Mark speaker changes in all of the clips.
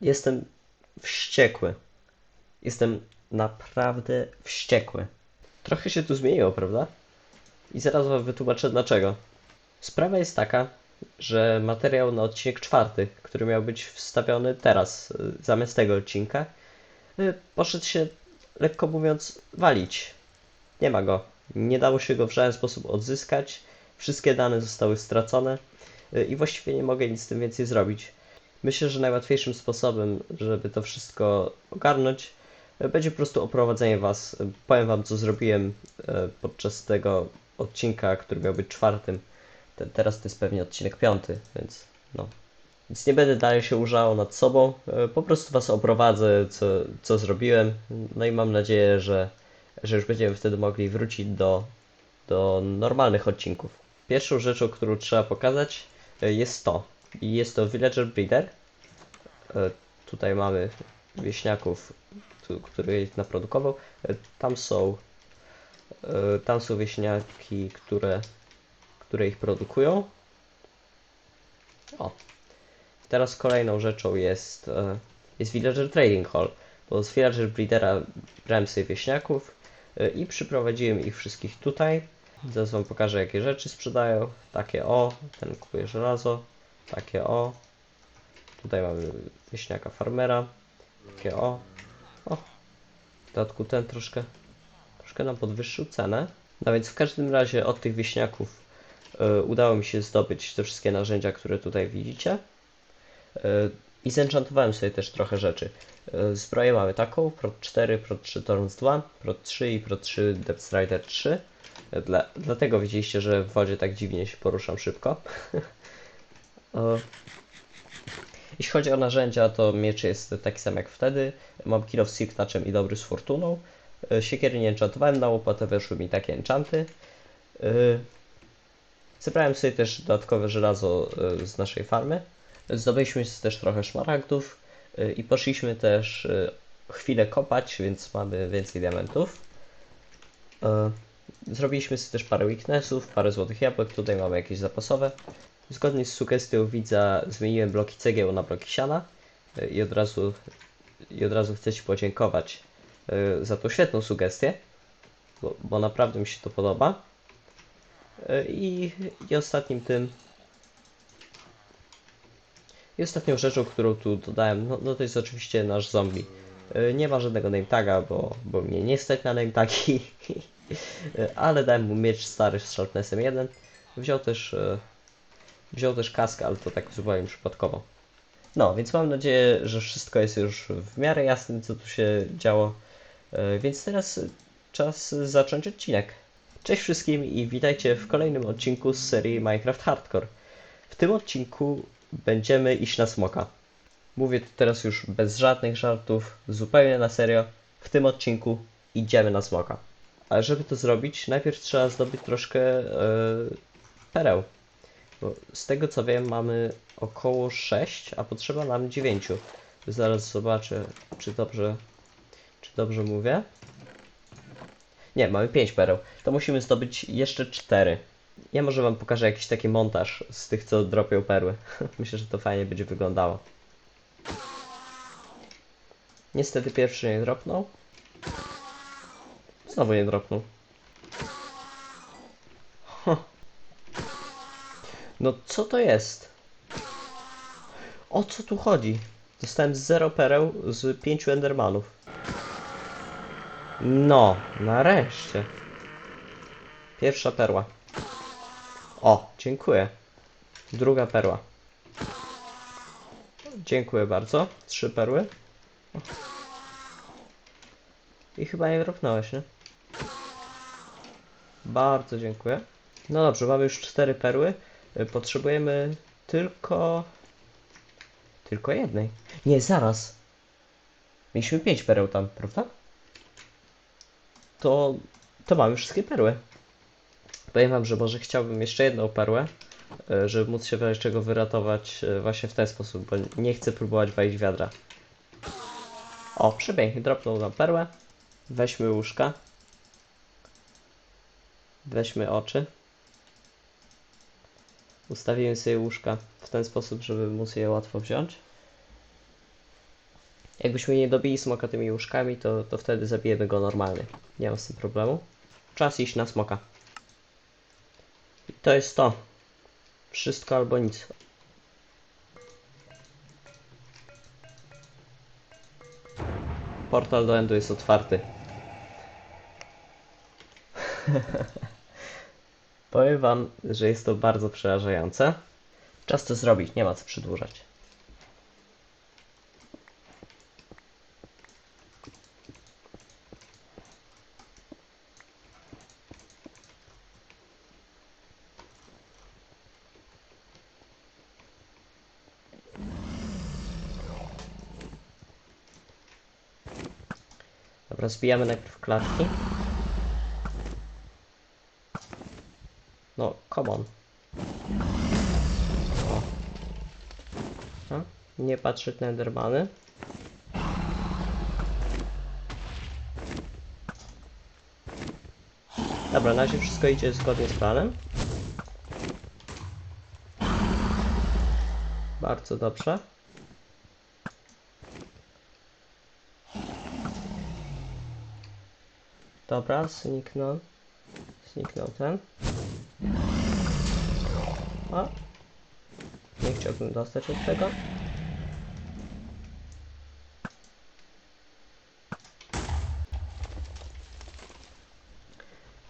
Speaker 1: Jestem wściekły. Jestem naprawdę wściekły. Trochę się tu zmieniło, prawda? I zaraz wam wytłumaczę dlaczego. Sprawa jest taka, że materiał na odcinek czwarty, który miał być wstawiony teraz, y, zamiast tego odcinka, y, poszedł się, lekko mówiąc, walić. Nie ma go. Nie dało się go w żaden sposób odzyskać. Wszystkie dane zostały stracone y, i właściwie nie mogę nic z tym więcej zrobić. Myślę, że najłatwiejszym sposobem, żeby to wszystko ogarnąć, będzie po prostu oprowadzenie Was. Powiem Wam, co zrobiłem y, podczas tego odcinka, który miał być czwartym. Te, teraz to jest pewnie odcinek piąty, więc no. Więc nie będę dalej się użał nad sobą. y, Po prostu Was oprowadzę, co, co zrobiłem. No i mam nadzieję, że, że już będziemy wtedy mogli wrócić do, do normalnych odcinków. Pierwszą rzeczą, którą trzeba pokazać, y, jest to. Jest to Villager Breeder. Y, Tutaj mamy wieśniaków, który naprodukował. Y, Tam są, y, tam są wieśniaki, które, które ich produkują. O. Teraz kolejną rzeczą jest, e, jest Villager Trading Hall. Bo z Villager Breedera brałem sobie wieśniaków e, i przyprowadziłem ich wszystkich tutaj. Zaraz wam pokażę jakie rzeczy sprzedają. Takie o, ten kupuje żelazo. Takie o. Tutaj mamy wieśniaka farmera. Takie o. O. W dodatku ten troszkę, troszkę nam podwyższył cenę. No więc w każdym razie od tych wieśniaków e, udało mi się zdobyć te wszystkie narzędzia, które tutaj widzicie. E, I zenchantowałem sobie też trochę rzeczy. E, Zbroję mamy taką, Prot 4, Prot 3 Thorns 2, Prot 3 i Prot 3 Depth Strider 3. E, Dla, dlatego widzieliście, że w wodzie tak dziwnie się poruszam szybko. Jeśli chodzi o narzędzia, to miecz jest taki sam jak wtedy. Mam kill of Silk Touchem i dobry z fortuną. E, Siekiery nie enchantowałem, na łopatę weszły mi takie enchanty. E, Zebrałem sobie też dodatkowe żelazo e, z naszej farmy. Zdobyliśmy też trochę szmaragdów i poszliśmy też chwilę kopać, więc mamy więcej diamentów. Zrobiliśmy sobie też parę weaknessów, parę złotych jabłek, tutaj mamy jakieś zapasowe. Zgodnie z sugestią widza zmieniłem bloki cegieł na bloki siana y, i od razu, i od razu chcę Ci podziękować y, za tą świetną sugestię, bo, bo naprawdę mi się to podoba. Y, I, i ostatnim tym i ostatnią rzeczą, którą tu dodałem, no, no to jest oczywiście nasz zombie. Nie ma żadnego name taga, bo, bo mnie nie stać na name tagi, ale dałem mu miecz stary z sharpnessem 1. Wziął też, wziął też kaskę, ale to tak zupełnie przypadkowo. No, więc mam nadzieję, że wszystko jest już w miarę jasne, co tu się działo. Y, Więc teraz czas zacząć odcinek. Cześć wszystkim i witajcie w kolejnym odcinku z serii Minecraft Hardcore. W tym odcinku będziemy iść na smoka. Mówię tu teraz już bez żadnych żartów, zupełnie na serio. W tym odcinku idziemy na smoka. Ale żeby to zrobić, najpierw trzeba zdobyć troszkę e, pereł. Bo z tego co wiem, mamy około 6, a potrzeba nam 9. Zaraz zobaczę, czy dobrze, czy dobrze mówię. Nie, mamy 5 pereł. To musimy zdobyć jeszcze 4. Ja może wam pokażę jakiś taki montaż z tych, co dropią perły. Myślę, że to fajnie będzie wyglądało. Niestety pierwszy nie dropnął. Znowu nie dropnął. No co to jest? O co tu chodzi? Dostałem 0 pereł z 5 endermanów. No, nareszcie. Pierwsza perła. O, dziękuję. Druga perła. Dziękuję bardzo. Trzy perły. I chyba nie dropnąłeś, nie? Bardzo dziękuję. No dobrze, mamy już cztery perły. Y, Potrzebujemy tylko... Tylko jednej. Nie, zaraz. Mieliśmy pięć pereł tam, prawda? To... To mamy wszystkie perły. Powiem wam, że może chciałbym jeszcze jedną perłę, e, żeby móc się w razie czego wyratować e, właśnie w ten sposób, bo nie chcę próbować walić wiadra. O, przepięknie, dropnął nam perłę. Weźmy łóżka. Weźmy oczy. Ustawimy sobie łóżka w ten sposób, żeby móc je łatwo wziąć. Jakbyśmy nie dobili smoka tymi łóżkami, to, to wtedy zabijemy go normalnie. Nie ma z tym problemu. Czas iść na smoka. I to jest to. Wszystko albo nic. Portal do Endu jest otwarty. Powiem wam, że jest to bardzo przerażające. Czas to zrobić, nie ma co przedłużać. Dobra, zbijamy najpierw klatki. No, come on. O. A? Nie patrzeć na Endermany. Dobra, na razie wszystko idzie zgodnie z planem. Bardzo dobrze. Dobra, zniknął. Zniknął ten. A. Nie chciałbym dostać od tego.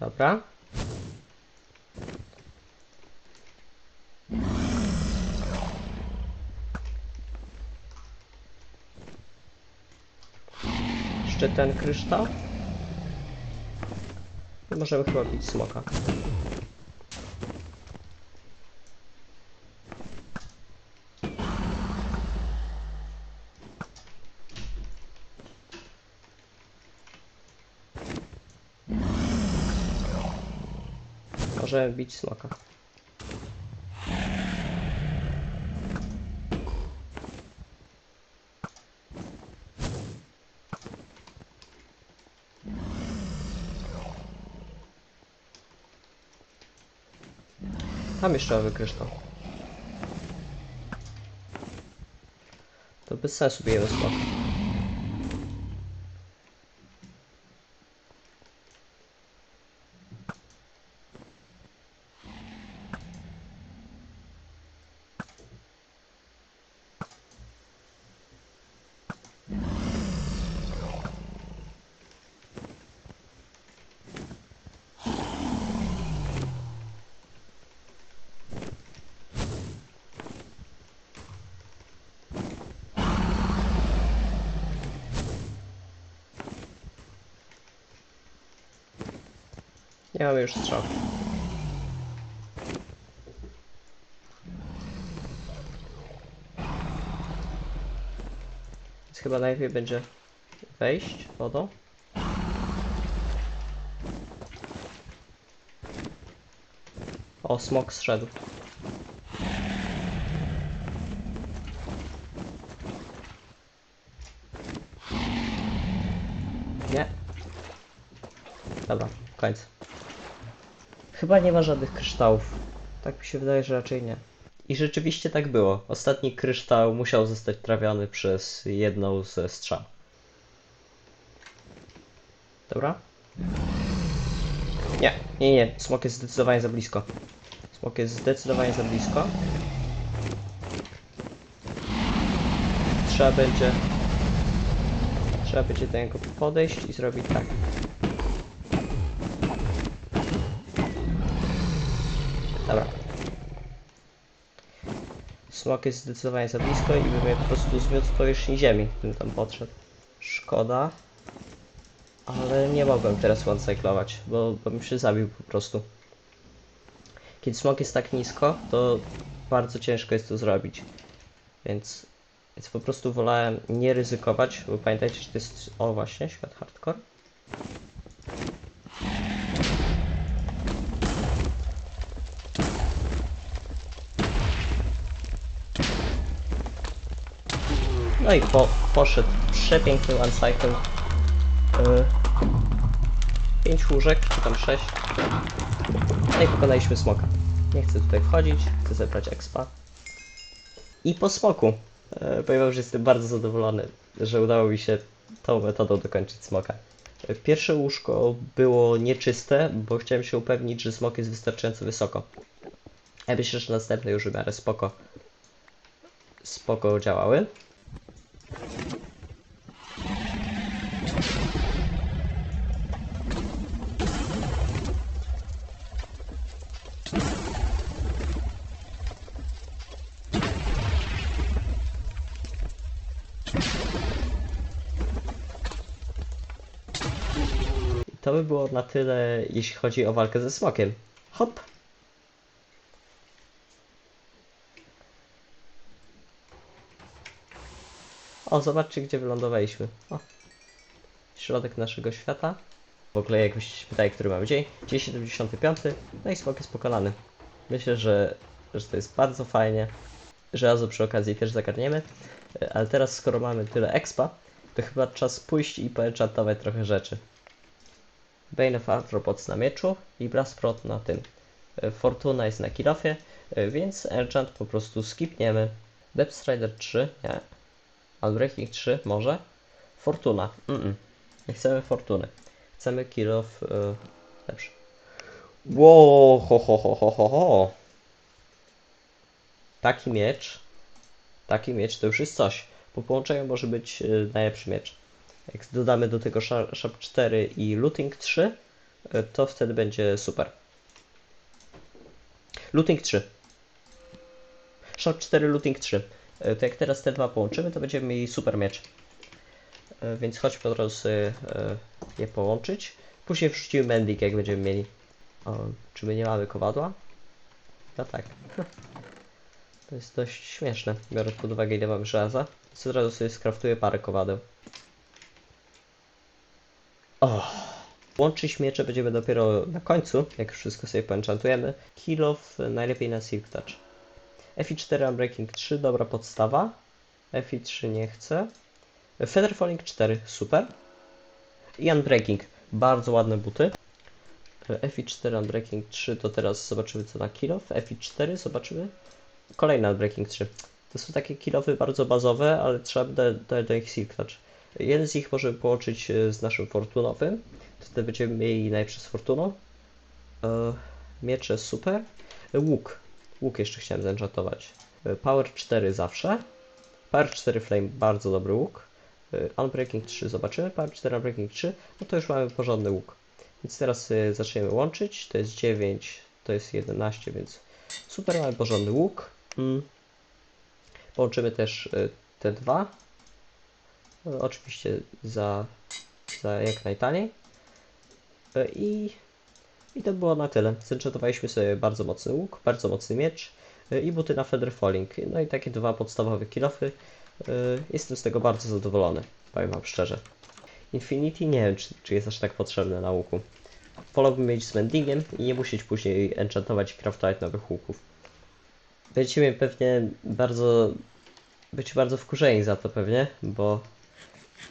Speaker 1: Dobra. Jeszcze ten kryształ. Możemy chyba bić smoka. Możemy bić smoka. Tam jeszcze owy kryształ. To bez sensu bijemy smoka. Nie mamy już strzał. Więc chyba najlepiej będzie wejść wodą. O, smok zszedł. Nie. Dobra, koniec. Chyba nie ma żadnych kryształów. Tak mi się wydaje, że raczej nie. I rzeczywiście tak było. Ostatni kryształ musiał zostać trafiony przez jedną ze strzał. Dobra? Nie, nie, nie. Smok jest zdecydowanie za blisko. Smok jest zdecydowanie za blisko. Trzeba będzie... Trzeba będzie do niego podejść i zrobić tak. Dobra. Smok jest zdecydowanie za blisko i bym mnie po prostu zmiótł z powierzchni ziemi, gdybym tam podszedł. Szkoda. Ale nie mogłem teraz one-cyclować, bo bym się zabił po prostu. Kiedy smok jest tak nisko, to bardzo ciężko jest to zrobić. Więc, więc po prostu wolałem nie ryzykować, bo pamiętajcie, że to jest... O właśnie, świat hardcore. No i po, poszedł przepiękny one cycle. Yy, pięć łóżek, czy tam sześć. No i pokonaliśmy smoka. Nie chcę tutaj wchodzić, chcę zebrać expa. I po smoku. E, Powiem że jestem bardzo zadowolony, że udało mi się tą metodą dokończyć smoka. Pierwsze łóżko było nieczyste, bo chciałem się upewnić, że smok jest wystarczająco wysoko. Ja myślę, że następne już w miarę spoko, spoko działały. To by było na tyle, jeśli chodzi o walkę ze smokiem. Hop! O, zobaczcie, gdzie wylądowaliśmy. O. Środek naszego świata. W ogóle jakbyś się pytali, który mamy dzień. Dzień 75. No i smok jest pokonany. Myślę, że, że to jest bardzo fajnie. Żelazo przy okazji też zagarniemy. E, Ale teraz, skoro mamy tyle expa, to chyba czas pójść i poenchantować trochę rzeczy. Bane of Arthropods na mieczu i Brasprot na tym. E, Fortuna jest na kilofie, e, więc enchant po prostu skipniemy. Depth Strider 3, nie. Unbreaking 3, może. Fortuna, mm, -mm. nie chcemy fortuny. Chcemy kilof e, lepszy. Wow, ho, ho, ho, ho, ho. Taki miecz, taki miecz to już jest coś. Po połączeniu może być e, najlepszy miecz. Jak dodamy do tego Sha- Sharp 4 i Looting 3, e, to wtedy będzie super. Looting 3. Sharp 4, Looting 3. E, To jak teraz te dwa połączymy, to będziemy mieli super miecz. E, Więc chodźmy od razu sobie, e, je połączyć. Później wrzucimy mending, jak będziemy mieli. O, czy my nie mamy kowadła? No tak. To jest dość śmieszne, biorąc pod uwagę ile mamy żelaza. Więc od razu sobie skraftuję parę kowadeł. O, łączyć miecze będziemy dopiero na końcu, jak już wszystko sobie poenchantujemy. Kill off najlepiej na Silk Touch. FI4 Unbreaking 3, dobra podstawa. FI3 nie chcę. Feather Falling 4, super. I Unbreaking, bardzo ładne buty. FI4 Unbreaking 3 to teraz zobaczymy co na kill off. FI4 zobaczymy. Kolejny Unbreaking 3. To są takie kilofy bardzo bazowe, ale trzeba dać do, do nich Silk Touch. Jeden z nich możemy połączyć e, z naszym fortunowym. Wtedy będziemy mieli najpierw z fortuną. E, miecze super. Łuk. Łuk jeszcze chciałem zenchantować. E, Power 4 zawsze. Power 4 Flame, bardzo dobry łuk. E, Unbreaking 3 zobaczymy. Power 4 Unbreaking 3. No to już mamy porządny łuk. Więc teraz e, zaczniemy łączyć. To jest 9, to jest 11, więc super, mamy porządny łuk. Mm. Połączymy też te dwa. Oczywiście za, za jak najtaniej. I, I to było na tyle. Zenchantowaliśmy sobie bardzo mocny łuk, bardzo mocny miecz e, i buty na Feather Falling. No i takie dwa podstawowe kilofy. E, Jestem z tego bardzo zadowolony, powiem wam szczerze. Infinity nie wiem, czy, czy jest aż tak potrzebne na łuku. Wolałbym mieć z mendingiem i nie musieć później enchantować i craftować nowych łuków. Będziecie pewnie bardzo... być bardzo wkurzeni za to pewnie, bo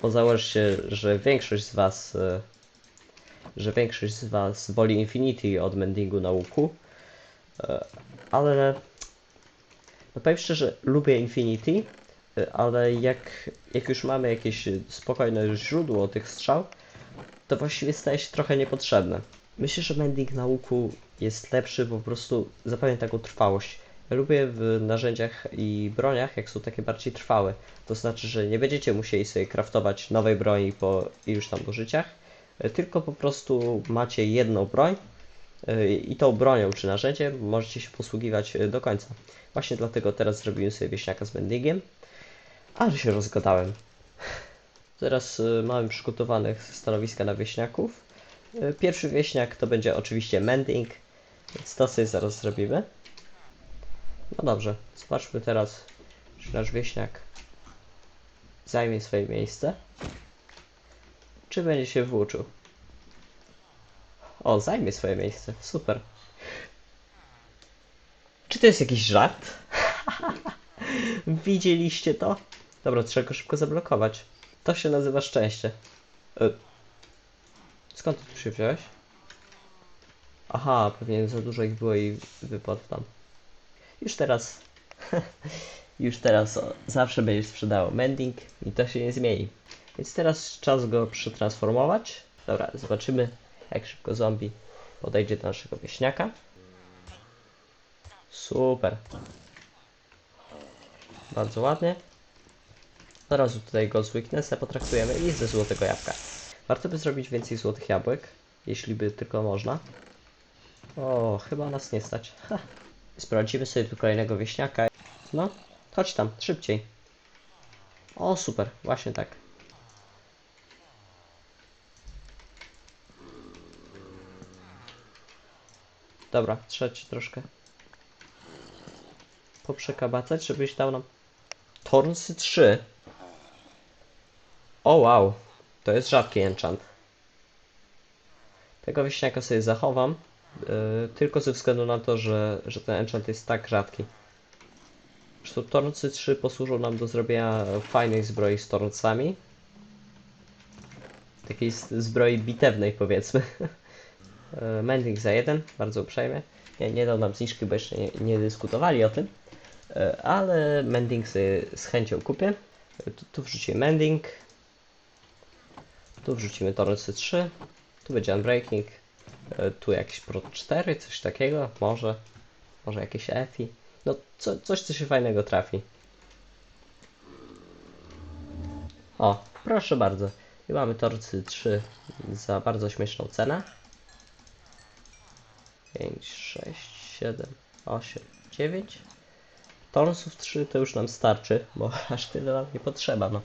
Speaker 1: bo założcie, że większość z Was, e, że większość z Was woli Infinity od mendingu na łuku, E, ale no powiem szczerze, lubię Infinity, e, ale jak, jak już mamy jakieś spokojne źródło tych strzał, to właściwie staje się trochę niepotrzebne. Myślę, że mending na łuku jest lepszy, bo po prostu zapewnia taką trwałość. Ja lubię w narzędziach i broniach, jak są takie bardziej trwałe. To znaczy, że nie będziecie musieli sobie craftować nowej broni po iluś tam użyciach, tylko po prostu macie jedną broń e, i tą bronią czy narzędziem możecie się posługiwać e, do końca. Właśnie dlatego teraz zrobiłem sobie wieśniaka z mendingiem, ale się rozgadałem. Teraz e, mamy przygotowanych stanowiska na wieśniaków. E, Pierwszy wieśniak to będzie oczywiście mending, więc to sobie zaraz zrobimy. No dobrze, zobaczmy teraz, czy nasz wieśniak zajmie swoje miejsce. Czy będzie się włóczył? O, zajmie swoje miejsce. Super. Czy to jest jakiś żart? Widzieliście to? Dobra, trzeba go szybko zablokować. To się nazywa szczęście. E, skąd tu się wziąłeś? Aha, pewnie za dużo ich było i wypadł tam. Już teraz już teraz o, zawsze będzie sprzedało mending i to się nie zmieni. Więc teraz czas go przetransformować. Dobra, zobaczymy jak szybko zombie podejdzie do naszego wieśniaka. Super. Bardzo ładnie. Od razu tutaj go z weaknessa potraktujemy i ze złotego jabłka. Warto by zrobić więcej złotych jabłek, jeśli by tylko można. O, chyba nas nie stać. Ha. Sprawdzimy sobie tu kolejnego wieśniaka. No, chodź tam, szybciej. O, super, właśnie tak. Dobra, trzeba ci troszkę poprzekabacać, żebyś dał nam Tornsy 3. O wow, to jest rzadki enchant. Tego wieśniaka sobie zachowam, yy, tylko ze względu na to, że, że ten enchant jest tak rzadki. Zresztą Tornsy 3 posłużą nam do zrobienia fajnej zbroi z torncami. Takiej zbroi bitewnej powiedzmy. E, Mending za jeden, bardzo uprzejmy. Nie, nie dał nam zniżki, bo jeszcze nie, nie dyskutowali o tym. E, Ale Mending z chęcią kupię. E, Tu, tu wrzucimy Mending. Tu wrzucimy Torrensy 3. Tu będzie Unbreaking. Tu jakiś Pro 4, coś takiego. Może. Może jakieś EFI. No co, coś, co się fajnego trafi. O, proszę bardzo. I mamy Torcy 3 za bardzo śmieszną cenę. 5, 6, 7, 8, 9. Tornsów 3 to już nam starczy, bo aż tyle nam nie potrzeba. No.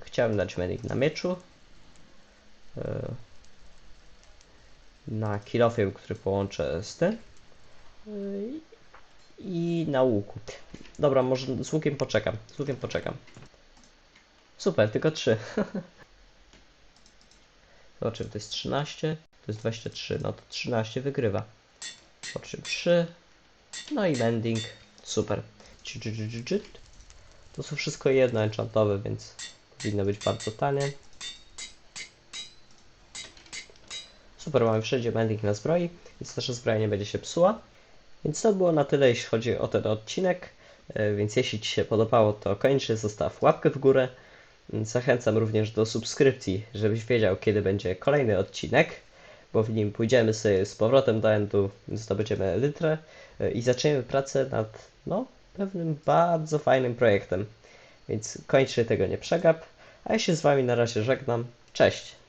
Speaker 1: Chciałem dać medic na mieczu. Yy, na kilofie, który połączę z tym. Yy, I na łuku. Dobra, może z łukiem poczekam. Z łukiem poczekam. Super, tylko 3. Zobaczymy, to jest 13, to jest 23, no to 13 wygrywa. Po czym 3, no i mending, super. To są wszystko jedno enchantowe, więc powinno być bardzo tanie. Super, mamy wszędzie mending na zbroi, więc nasza zbroja nie będzie się psuła. Więc to było na tyle, jeśli chodzi o ten odcinek. E, Więc jeśli Ci się podobało, to koniecznie zostaw łapkę w górę. Zachęcam również do subskrypcji, żebyś wiedział, kiedy będzie kolejny odcinek, nim pójdziemy sobie z powrotem do Endu, zdobędziemy elytrę e, i zaczniemy pracę nad no, pewnym bardzo fajnym projektem. Więc koniecznie tego nie przegap. A ja się z Wami na razie żegnam. Cześć!